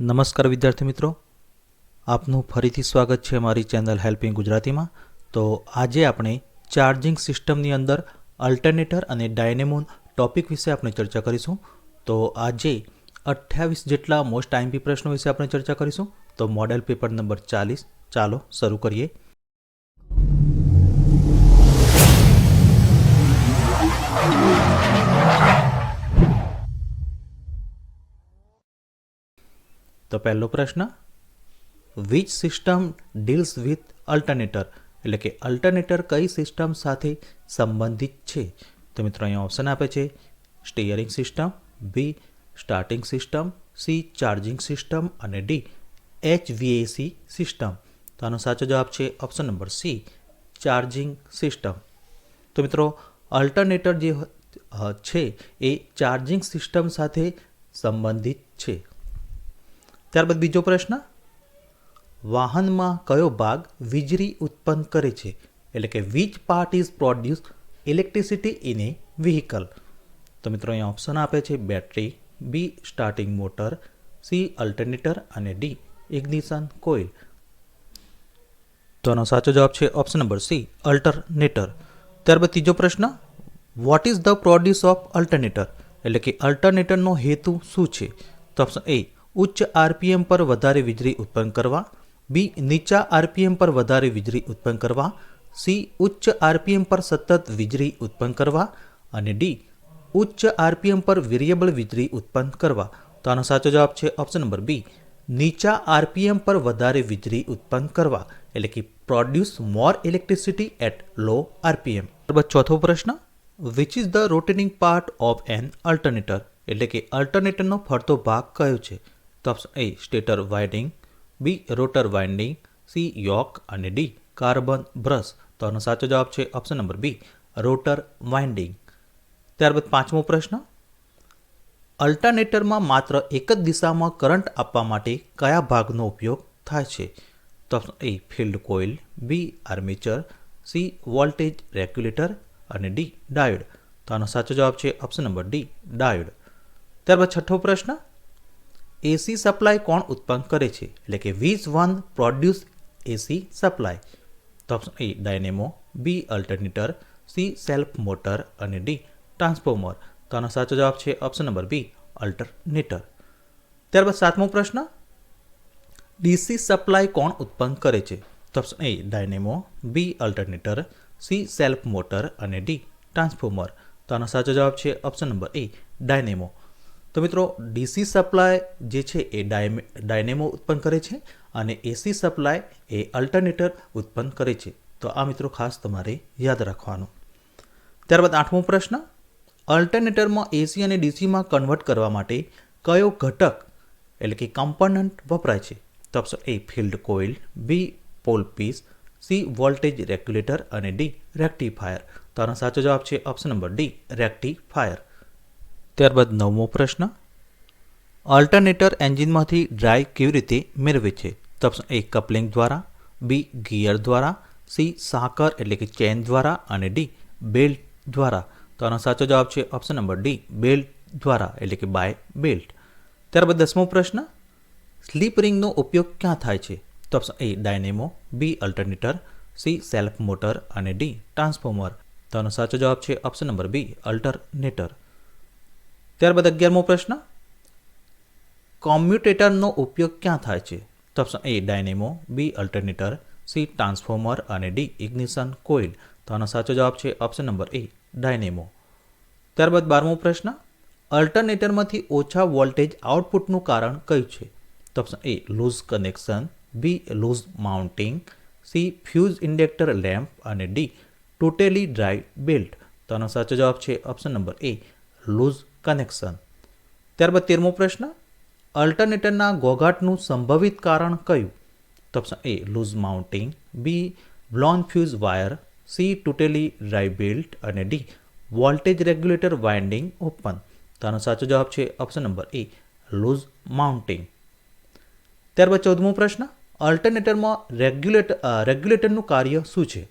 નમસ્કાર વિદ્યાર્થી મિત્રો. આપનું ફરીથી સ્વાગત છે મારી ચેનલ હેલ્પિંગ ગુજરાતીમાં. તો આજે આપણે ચાર્જિંગ સિસ્ટમની અંદર અલ્ટરનેટર અને ડાયનેમોન ટોપિક વિશે આપણે ચર્ચા કરીશું. તો આજે અઠ્યાવીસ જેટલા મોસ્ટ આઈએમપી પ્રશ્નો વિશે આપણે ચર્ચા કરીશું. તો મોડેલ પેપર નંબર ચાલીસ. ચાલો, શરૂ કરીએ. તો પહેલો પ્રશ્ન which system deals with alternator એટલે કે અલ્ટરનેટર કઈ સિસ્ટમ સાથે સંબંધિત છે? તો મિત્રો અહીંયા ઓપ્શન આપે છે steering system B starting system C charging system અને ડી એચવીએસી સિસ્ટમ તો આનો સાચો જવાબ છે option number C charging system તો મિત્રો અલ્ટરનેટર જે છે એ ચાર્જિંગ સિસ્ટમ સાથે સંબંધિત છે. ત્યારબાદ બીજો પ્રશ્ન, વાહનમાં કયો ભાગ વીજળી ઉત્પન્ન કરે છે? એટલે કે which part is produce electricity in a vehicle. તો મિત્રો, અહીંયા ઓપ્શન આપે છે battery, B starting motor, C alternator અને ડી ઇગ્નિશન કોઇલ. તો આનો સાચો જવાબ છે ઓપ્શન નંબર સી અલ્ટરનેટર. ત્યારબાદ ત્રીજો પ્રશ્ન, what is the produce of alternator? એટલે કે અલ્ટરનેટરનો હેતુ શું છે? તો ઓપ્શન એ ઉચ્ચ આરપીએમ પર વધારે વીજળી ઉત્પન્ન કરવા, બી નીચા આરપીએમ પર વધારે વીજળી ઉત્પન્ન કરવા, સી ઉચ્ચ આરપીએમ પર સતત વીજળી ઉત્પન્ન કરવા અને ડી ઉચ્ચ આરપીએમ પર વેરિયેબલ વીજળી ઉત્પન્ન કરવા. તો આનો સાચો જવાબ છે ઓપ્શન નંબર બી. નીચા આરપીએમ પર વધારે વીજળી ઉત્પન્ન કરવા, એટલે કે produce more electricity at low RPM ત્યારબાદ ચોથો પ્રશ્ન which is the rotating part of an alternator એટલે કે અલ્ટરનેટરનો ફરતો ભાગ કયો છે? તો option A stator winding, B rotor winding, C yoke અને ડી કાર્બન બ્રશ. તો આનો સાચો જવાબ છે option number B, rotor winding. ત્યારબાદ પાંચમો પ્રશ્ન. અલ્ટરનેટરમાં માત્ર એક જ દિશામાં કરંટ આપવા માટે કયા ભાગનો ઉપયોગ થાય છે? તો option A field coil, B armature, C voltage regulator અને ડી ડાયોડ. તો આનો સાચો જવાબ છે ઓપ્શન નંબર ડી, ડાયોડ. ત્યારબાદ છઠ્ઠો પ્રશ્ન. એસી સપ્લાય કોણ ઉત્પન્ન કરે છે? એટલે કે which one produce AC supply? તો option A dynamo B alternator C self motor અને ડી ટ્રાન્સફોર્મર તો આનો સાચો જવાબ છે ઓપ્શન નંબર બી અલ્ટરનેટર ત્યારબાદ સાતમો પ્રશ્ન, ડીસી સપ્લાય કોણ ઉત્પન્ન કરે છે? તો option A dynamo B alternator C self motor અને ડી ટ્રાન્સફોર્મર તો આનો સાચો જવાબ છે ઓપ્શન નંબર એ ડાયનેમો. તો મિત્રો, ડીસી સપ્લાય જે છે એ ડાયનેમો ઉત્પન્ન કરે છે અને એસી સપ્લાય એ અલ્ટરનેટર ઉત્પન્ન કરે છે. તો આ મિત્રો ખાસ તમારે યાદ રાખવાનું. ત્યારબાદ આઠમો પ્રશ્ન, અલ્ટરનેટરમાં એસી અને ડીસીમાં કન્વર્ટ કરવા માટે કયો ઘટક, એટલે કે કમ્પોનન્ટ વપરાય છે? તો option A field coil, B pole piece, C voltage regulator અને ડી રેક્ટિફાયર. તો આનો સાચો જવાબ છે ઓપ્શન નંબર ડી રેક્ટિફાયર. ત્યારબાદ નવમો પ્રશ્ન. અલ્ટરનેટર એન્જિનમાંથી ડ્રાય કેવી રીતે મેળવે છે? તો એ કપલિંગ દ્વારા, બી ગિયર દ્વારા, સી સાકર એટલે કે ચેન દ્વારા અને ડી બેલ્ટ દ્વારા. તો આનો સાચો જવાબ છે ઓપ્શન નંબર ડી બેલ્ટ દ્વારા એટલે કે બાય બેલ્ટ. ત્યારબાદ દસમો પ્રશ્ન. સ્લીપ રિંગનો ઉપયોગ ક્યાં થાય છે? તો option A dynamo, B alternator, C self motor અને ડી ટ્રાન્સફોર્મર. તો આનો સાચો જવાબ છે ઓપ્શન નંબર બી અલ્ટરનેટર. ત્યારબાદ અગિયારમો પ્રશ્ન. કોમ્યુટેટરનો ઉપયોગ ક્યાં થાય છે? તો option A dynamo B alternator C transformer અને ડી ઇગ્નિશન કોઇલ. તો આનો સાચો જવાબ છે ઓપ્શન નંબર એ ડાયનેમો. ત્યારબાદ બારમો પ્રશ્ન. અલ્ટરનેટરમાંથી ઓછા વોલ્ટેજ આઉટપુટનું કારણ કયું છે? તો option A loose connection B loose mounting C fuse indicator lamp અને ડી ટોટેલી ડ્રાય બેલ્ટ. તો આનો સાચો જવાબ છે option number A loose connection. ત્યારબાદ તેરમો પ્રશ્ન, અલ્ટરનેટરના ઘોઘાટનું સંભવિત કારણ કયું? તો option A loose mounting B blown fuse wire C તૂટેલી ડ્રાય બિલ્ટ અને D voltage regulator winding open તો સાચો જવાબ છે option number A loose mounting ત્યારબાદ ચૌદમો પ્રશ્ન, અલ્ટરનેટરમાં રેગ્યુલેટર રેગ્યુલેટરનું કાર્ય શું છે?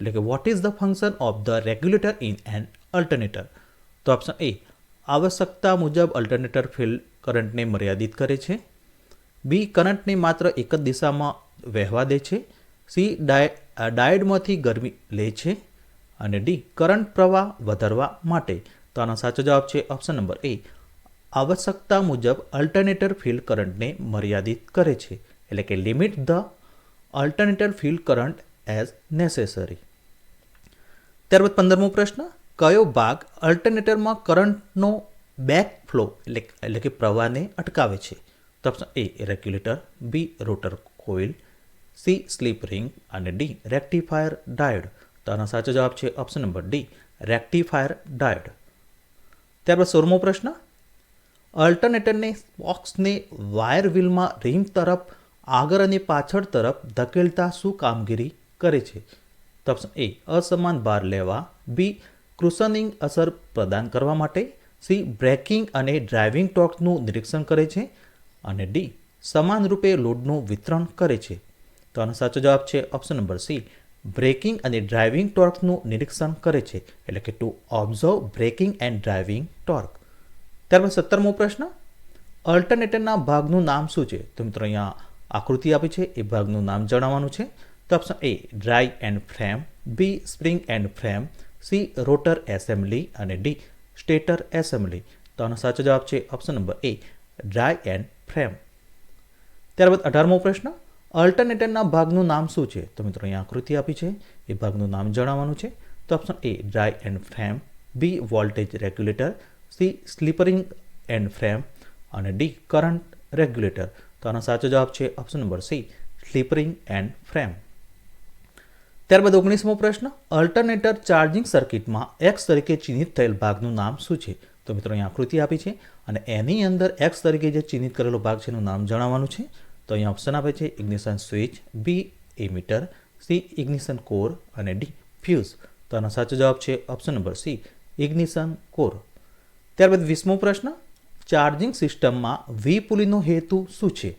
એટલે કે what is the function of the regulator in an alternator તો ઓપ્શન એ આવશ્યકતા મુજબ અલ્ટરનેટર ફિલ્ડ કરંટને મર્યાદિત કરે છે. બી કરંટને માત્ર એક જ દિશામાં વહેવા દે છે. સી ડાય ડાયડમાંથી ગરમી લે છે. અને ડી કરંટ પ્રવાહ વધારવા માટે. તો આનો સાચો જવાબ છે ઓપ્શન નંબર એ આવશ્યકતા મુજબ અલ્ટરનેટર ફિલ્ડ કરંટને મર્યાદિત કરે છે. એટલે કે limit the alternator field current as necessary ત્યારબાદ પંદરમો પ્રશ્ન. કયો ભાગ અલ્ટરનેટરમાં કરંટનો બેક ફ્લો એટલે એટલે કે પ્રવાહને અટકાવે છે? તો option A regulator B rotor coil C slip ring અને ડી રેક્ટિફાયર ડાયોડ તો આનો સાચો જવાબ છે option number D rectifier diode ત્યારબાદ સોળમો પ્રશ્ન. અલ્ટરનેટરને બોક્સને વાયર વ્હીલમાં રિમ તરફ, આગળ અને પાછળ તરફ ધકેલતા શું કામગીરી કરે છે? તો ઓપ્શન એ અસમાન ભાર લેવા. બી ક્રુશનિંગ અસર પ્રદાન કરવા માટે સી બ્રેકિંગ અને ડ્રાઇવિંગ ટોર્કનું નિરીક્ષણ કરે છે અને ડી સમાન રૂપે લોડનું વિતરણ કરે છે. તો આનો સાચો જવાબ છે ઓપ્શન નંબર સી. બ્રેકિંગ અને ડ્રાઇવિંગ ટોર્કનું નિરીક્ષણ કરે છે. એટલે કે to observe braking and driving torque. ત્યારબાદ સત્તરમો પ્રશ્ન. અલ્ટરનેટરના ભાગનું નામ શું છે? તો મિત્રો અહીંયા આકૃતિ આપી છે. એ ભાગનું નામ જણાવવાનું છે. તો option A drive end frame B spring end frame C, rotor assembly અને ડી, સ્ટેટર એસેમ્બલી. તો આનો સાચો જવાબ છે option number A, drive end frame. ત્યારબાદ અઢારમો પ્રશ્ન, અલ્ટરનેટરના ભાગનું નામ શું છે? તો મિત્રો અહીંયા આકૃતિ આપી છે. એ ભાગનું નામ જણાવવાનું છે. તો option A, drive end frame. B, voltage regulator. C, slip ring end frame. અને ડી, કરંટ રેગ્યુલેટર. તો આનો સાચો જવાબ છે option number C, slip ring end frame. ત્યારબાદ ઓગણીસમો પ્રશ્ન અલ્ટરનેટર ચાર્જિંગ સર્કિટમાં એક્સ તરીકે ચિહ્નિત થયેલ ભાગનું નામ શું છે? તો મિત્રો અહીં આકૃતિ આપી છે અને એની અંદર એક્સ તરીકે જે ચિહ્નિત કરેલો ભાગ છે એનું નામ જણાવવાનું છે. તો અહીંયા ઓપ્શન આપે છે ignition switch B ammeter C ignition core અને ડી ફ્યુઝ તો આનો સાચો જવાબ છે option number C ignition core ત્યારબાદ વીસમો પ્રશ્ન ચાર્જિંગ સિસ્ટમમાં વી પુલીનો હેતુ શું છે?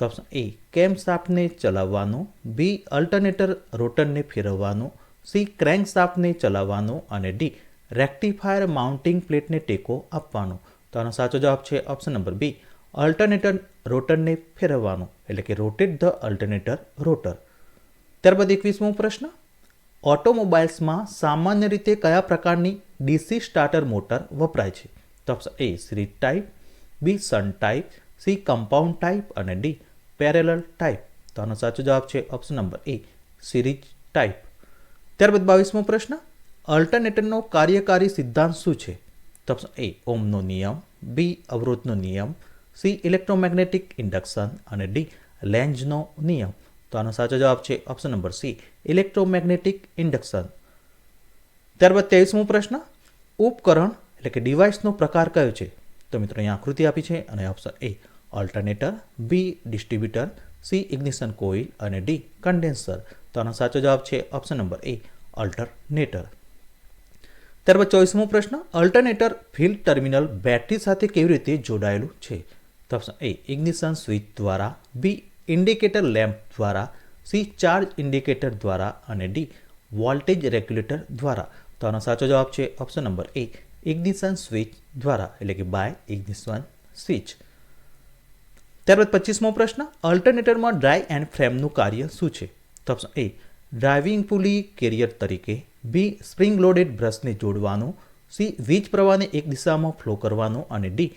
તો ઓપ્શન એ કેમ સાપને ચલાવવાનું? બી અલ્ટરનેટર રોટરને ફેરવવાનો. સી ક્રેન્ક સાપને ચલાવવાનો. અને ડી રેક્ટિફાયર માઉન્ટિંગ પ્લેટને ટેકો આપવાનો. તો આનો સાચો જવાબ છે ઓપ્શન નંબર બી અલ્ટરનેટર રોટરને ફેરવવાનો. એટલે કે રોટેટ ધ અલ્ટરનેટર રોટર ત્યારબાદ એકવીસમો પ્રશ્ન. ઓટોમોબાઇલ્સમાં સામાન્ય રીતે કયા પ્રકારની ડીસી સ્ટાર્ટર મોટર વપરાય છે? તો option A series type B shunt type C compound type અને ડી પેરેલલ ટાઈપ. તો આનો સાચો જવાબ છે option number A series type. ત્યારબાદ બાવીસમો પ્રશ્ન, અલ્ટરનેટરનો કાર્યકારી સિદ્ધાંત શું છે? તો ઓપ્શન એ ઓમનો નિયમ, બી, અવરોધનો નિયમ, સી, ઇલેક્ટ્રોમેગ્નેટિક ઇન્ડક્શન અને ડી લેન્જનો નિયમ. તો આનો સાચો જવાબ છે option number C, electromagnetic induction. ત્યારબાદ ત્રેવીસમો પ્રશ્ન, ઉપકરણ એટલે કે ડિવાઇસનો પ્રકાર કયો છે? તો મિત્રો, અહીંયા આકૃતિ આપી છે અને option A alternator B distributor C ignition coil અને ડી કન્ડેન્સર. તો આનો સાચો જવાબ છે ઓપ્શન નંબર એ ઓલ્ટરનેટર ત્યારબાદ ચોવીસમો પ્રશ્ન, અલ્ટરનેટર ફિલ્ડ ટર્મિનલ બેટરી સાથે કેવી રીતે જોડાયેલું છે? તો ઓપ્શન એ ઇગ્નિશન સ્વિચ દ્વારા બી ઇન્ડિકેટર લેમ્પ દ્વારા સી ચાર્જ ઇન્ડિકેટર દ્વારા અને ડી વોલ્ટેજ રેગ્યુલેટર દ્વારા. તો આનો સાચો જવાબ છે option number A ignition switch દ્વારા, એટલે કે બાય ઇગ્નિશન સ્વિચ. ત્યારબાદ પચીસમો પ્રશ્ન અલ્ટરનેટરમાં ડ્રાય એન્ડ ફ્રેમનું કાર્ય શું છે? તો option A driving pulley carrier તરીકે બી સ્પ્રિંગ લોડેડ બ્રશને જોડવાનું સી વીજ પ્રવાહને એક દિશામાં ફ્લો કરવાનો અને ડી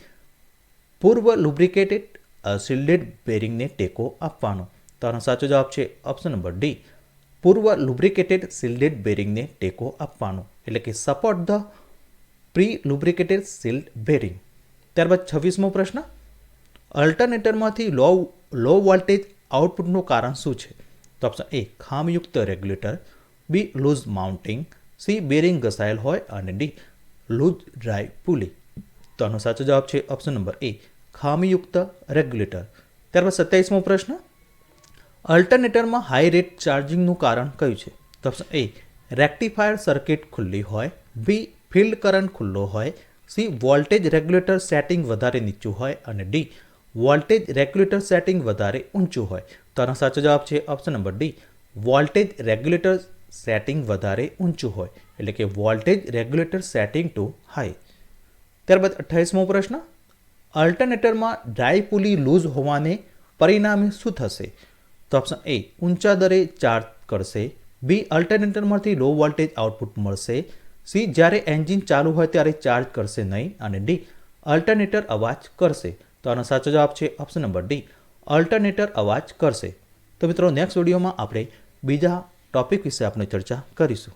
પૂર્વ લુબ્રિકેટેડ શિલ્ડેડ બેરિંગને ટેકો આપવાનો. તો આનો સાચો જવાબ છે ઓપ્શન નંબર ડી પૂર્વ લુબ્રિકેટેડ શિલ્ડેડ બેરિંગને ટેકો આપવાનો. એટલે કે support the pre lubricated shield bearing ત્યારબાદ છવ્વીસમો પ્રશ્ન અલ્ટરનેટરમાંથી લો લો વોલ્ટેજ આઉટપુટનું કારણ શું છે? તો option A ખામયુક્ત regulator. B loose mounting C bearing ઘસાયેલ હોય અને ડી લૂઝ ડ્રાય પુલી તો આનો સાચો જવાબ છે ઓપ્શન નંબર એ ખામીયુક્ત રેગ્યુલેટર. ત્યારબાદ સત્યાવીસમો પ્રશ્ન. અલ્ટરનેટરમાં હાઈ રેટ ચાર્જિંગનું કારણ કયું છે? તો ઓપ્શન એ રેક્ટિફાયર સર્કિટ ખુલ્લી હોય. બી ફિલ્ડ કરંટ ખુલ્લો હોય. સી વોલ્ટેજ રેગ્યુલેટર સેટિંગ વધારે નીચું હોય. અને ડી વોલ્ટેજ રેગ્યુલેટર સેટિંગ વધારે ઊંચું હોય. તો આનો સાચો જવાબ છે option number D voltage regulator setting વધારે ઊંચું હોય. એટલે કે voltage regulator setting too high. ત્યારબાદ અઠ્ઠાવીસમો પ્રશ્ન. અલ્ટરનેટરમાં ડ્રાય પુલી લૂઝ હોવાને પરિણામે શું થશે? તો ઓપ્શન એ ઊંચા દરે ચાર્જ કરશે. બી અલ્ટરનેટરમાંથી લો વોલ્ટેજ આઉટપુટ મળશે. સી જ્યારે એન્જિન ચાલુ હોય ત્યારે ચાર્જ કરશે નહીં. અને ડી અલ્ટરનેટર અવાજ કરશે. તો આનો સાચો જવાબ છે ઓપ્શન નંબર ડી અલ્ટરનેટર અવાજ કરશે. તો મિત્રો નેક્સ્ટ વિડીયોમાં આપણે બીજા ટોપિક વિશે આપણે ચર્ચા કરીશું.